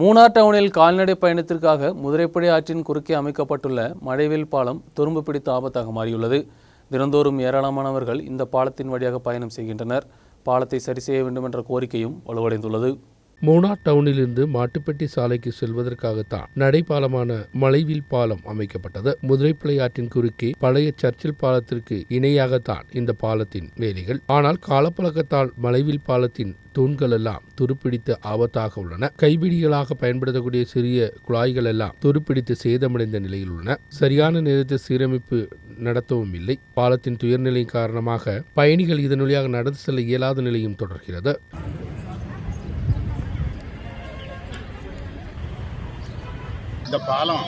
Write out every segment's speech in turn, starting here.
மூணார் டவுனில் கால்நடை பயணத்திற்காக முதிரைப்படி ஆற்றின் குறுக்கே அமைக்கப்பட்டுள்ள மழைவேல் பாலம் துரும்பு பிடித்த ஆபத்தாக மாறியுள்ளது. தினந்தோறும் ஏராளமானவர்கள் இந்த பாலத்தின் வழியாக பயணம் செய்கின்றனர். பாலத்தை சரி செய்ய வேண்டும் என்ற கோரிக்கையும் வலுவடைந்துள்ளது. மூணார் டவுனிலிருந்து மாட்டுப்பட்டி சாலைக்கு செல்வதற்காகத்தான் நடைபாலமான மலைவில் பாலம் அமைக்கப்பட்டது. முதிரைப்பிள்ளை ஆற்றின் குறுக்கே பழைய சர்ச்சில் பாலத்திற்கு இணையாகத்தான் இந்த பாலத்தின் வேலைகள். ஆனால் காலப்பழக்கத்தால் மலைவில் பாலத்தின் தூண்கள் எல்லாம் துருப்பிடித்து ஆபத்தாக உள்ளன. கைபிடிகளாக பயன்படுத்தக்கூடிய சிறிய குழாய்கள் எல்லாம் துருப்பிடித்து சேதமடைந்த நிலையில் உள்ளன. சரியான நேரத்தில் சீரமைப்பு நடத்தவும் இல்லை. பாலத்தின் துயர்நிலை காரணமாக பயணிகள் இதன் வழியாக நடந்து செல்ல இயலாத நிலையும் தொடர்கிறது. இந்த பாலம்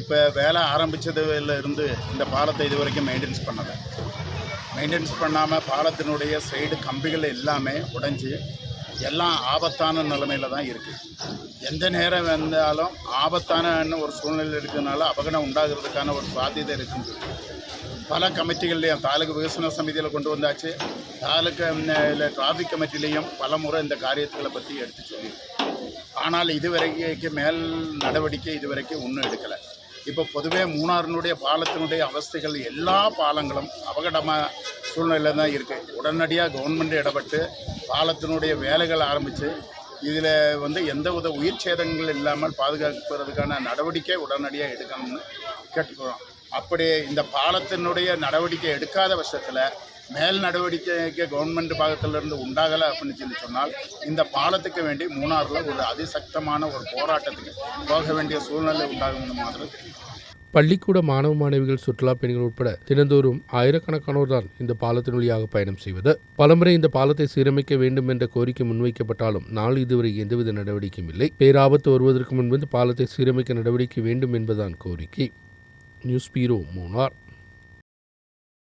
இப்போ வேலை ஆரம்பித்ததுல இருந்து இந்த பாலத்தை இது வரைக்கும் மெயின்டெனன்ஸ் பண்ணலை. மெயின்டெனன்ஸ் பண்ணாமல் பாலத்தினுடைய சைடு கம்பிகள் எல்லாமே உடைஞ்சு எல்லாம் ஆபத்தான நிலைமையில் தான் இருக்குது எந்த நேரம் வந்தாலும் ஆபத்தான ஒரு சூழ்நிலை இருக்கிறதுனால அபகடம் உண்டாகிறதுக்கான ஒரு சாத்தியதை இருக்குது. பல கமிட்டிகள்லையும் தாலுக்கு விகசன சமிதியில் கொண்டு வந்தாச்சு. தாலுக்கு இல்லை டிராஃபிக் கமிட்டிலையும் பல முறை இந்த காரியங்களை பற்றி எடுத்து சொல்லியிருக்கேன் ஆனால் இதுவரைக்கும் மேல் நடவடிக்கை இதுவரைக்கும் ஒன்றும் எடுக்கலை. இப்போ பொதுவே மூணாறினுடைய பாலத்தினுடைய அவஸ்தைகள் எல்லா பாலங்களும் அபகடமாக சூழ்நிலையில் தான் இருக்குது உடனடியாக கவர்மெண்ட் இடப்பட்டு பாலத்தினுடைய வேலைகள் ஆரம்பித்து இதில் வந்து எந்த வித உயிர் சேதங்கள் இல்லாமல் பாதுகாக்கிறதுக்கான நடவடிக்கை உடனடியாக எடுக்கணும்னு கேட்டுக்கிறோம் அப்படி இந்த பாலத்தினுடைய நடவடிக்கை எடுக்காத பட்சத்தில் மேல் நடவடிக்கைக்கு கவர்மெண்ட் பாகத்திலிருந்து உண்டாகலை அப்படின்னு சொல்லி சொன்னால் இந்த பாலத்துக்கு வேண்டி மூணாறில் ஒரு அதிசக்தமான ஒரு போராட்டத்துக்கு போக வேண்டிய சூழ்நிலை உண்டாகும் மாதிரி தெரியும். பள்ளிக்கூட மாணவ மாணவிகள் சுற்றுலா பயணிகள் உட்பட தினந்தோறும் ஆயிரக்கணக்கானோர் தான் இந்த பாலத்தின் வழியாக பயணம் செய்வது. பலமுறை இந்த பாலத்தை சீரமைக்க வேண்டும் என்ற கோரிக்கை முன்வைக்கப்பட்டாலும் நாள் இதுவரை எந்தவித நடவடிக்கையும் இல்லை. பேராபத்து வருவதற்கு முன்பு இந்த பாலத்தை சீரமைக்க நடவடிக்கை வேண்டும் என்பதுதான் கோரிக்கை. News bureau Munnar.